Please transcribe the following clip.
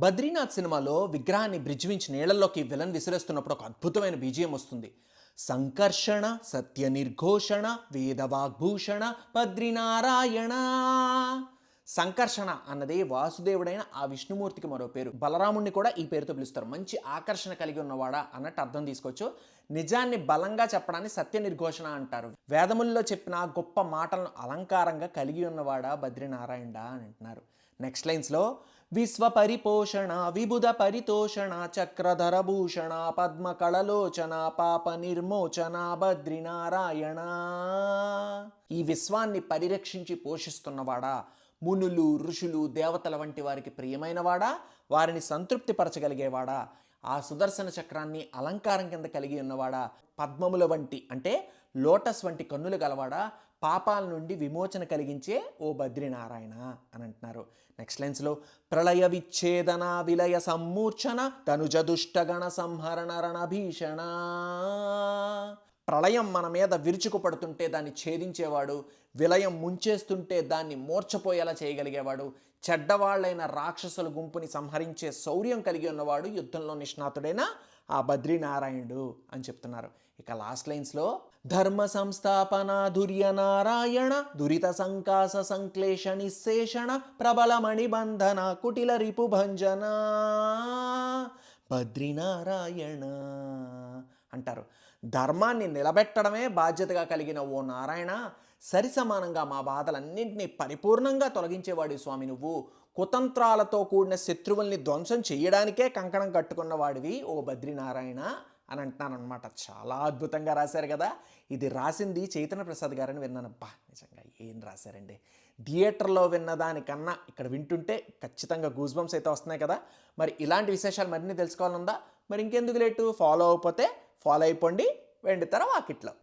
బద్రీనాథ్ సినిమాలో విగ్రహాన్ని బ్రిడ్జ్ నుంచి నీళ్ళలోకి విలన్ విసిరేస్తున్నప్పుడు ఒక అద్భుతమైన బీజియం వస్తుంది. సంకర్షణ సత్య నిర్ఘోషణ వేదవాగ్భూషణ బద్రీనారాయణ. సంకర్షణ అన్నది వాసుదేవుడైన ఆ విష్ణుమూర్తికి మరో పేరు. బలరాముణ్ణి కూడా ఈ పేరుతో పిలుస్తారు. మంచి ఆకర్షణ కలిగి ఉన్నవాడా అన్నట్టు అర్థం తీసుకోవచ్చు. నిజాన్ని బలంగా చెప్పడాన్ని సత్య నిర్ఘోషణ అంటారు. వేదముల్లో చెప్పిన గొప్ప మాటలను అలంకారంగా కలిగి ఉన్నవాడా బద్రీనారాయణ అని అంటున్నారు. నెక్స్ట్ లైన్స్లో విశ్వ పరిపోషణ విబుధ పరితోషణ చక్రధర భూషణ పద్మ కళలోచన పాప నిర్మోచన బద్రీనారాయణ. ఈ విశ్వాన్ని పరిరక్షించి పోషిస్తున్నవాడా మునులు ఋషులు దేవతల వంటి వారికి ప్రియమైనవాడా? వారిని సంతృప్తిపరచగలిగేవాడా? ఆ సుదర్శన చక్రాన్ని అలంకారం కింద కలిగి ఉన్నవాడా? పద్మముల వంటి అంటే లోటస్ వంటి కన్నులు గలవాడా? పాపాల నుండి విమోచన కలిగించే ఓ బద్రీనారాయణ అని అంటున్నారు. నెక్స్ట్ లైన్స్లో ప్రళయ విచ్ఛేదన విలయ సమ్మూర్ఛన తనుజ దుష్టగణ సంహరణ రణభీషణ. ప్రళయం మన మీద విరుచుకుపడుతుంటే దాన్ని ఛేదించేవాడు విలయం ముంచేస్తుంటే దాన్ని మూర్చపోయేలా చేయగలిగేవాడు చెడ్డవాళ్ళైన రాక్షసుల గుంపుని సంహరించే శౌర్యం కలిగి ఉన్నవాడు యుద్ధంలో నిష్ణాతుడైన ఆ బద్రీనారాయణుడు అని చెప్తున్నారు. ఇక లాస్ట్ లైన్స్లో ధర్మ సంస్థాపన దుర్యనారాయణ దురిత సంకాస సంక్లేష నిశేషణ ప్రబలమణిబంధన కుటిల రిపు భంజన బద్రీనారాయణ అంటారు. ధర్మాన్ని నిలబెట్టడమే బాధ్యతగా కలిగిన ఓ నారాయణ సరిసమానంగా మా బాధలన్నింటినీ పరిపూర్ణంగా తొలగించేవాడు స్వామి నువ్వు. కుతంత్రాలతో కూడిన శత్రువుల్ని ధ్వంసం చేయడానికే కంకణం కట్టుకున్నవాడివి ఓ బద్రీనారాయణ అని అంటున్నాను అనమాట చాలా అద్భుతంగా రాశారు కదా. ఇది రాసింది చైతన్య ప్రసాద్ గారని విన్నానబ్బా నిజంగా ఏం రాశారండి. థియేటర్లో విన్న దానికన్నా ఇక్కడ వింటుంటే ఖచ్చితంగా గూస్ బంప్స్ అయితే వస్తున్నాయి కదా. మరి ఇలాంటి విశేషాలు మరిన్ని తెలుసుకోవాలనుందా? మరి ఇంకెందుకు లేటు? ఫాలో అయిపోతే ఫాలో అయిపోండి. వెండి తర వాకిట్లో.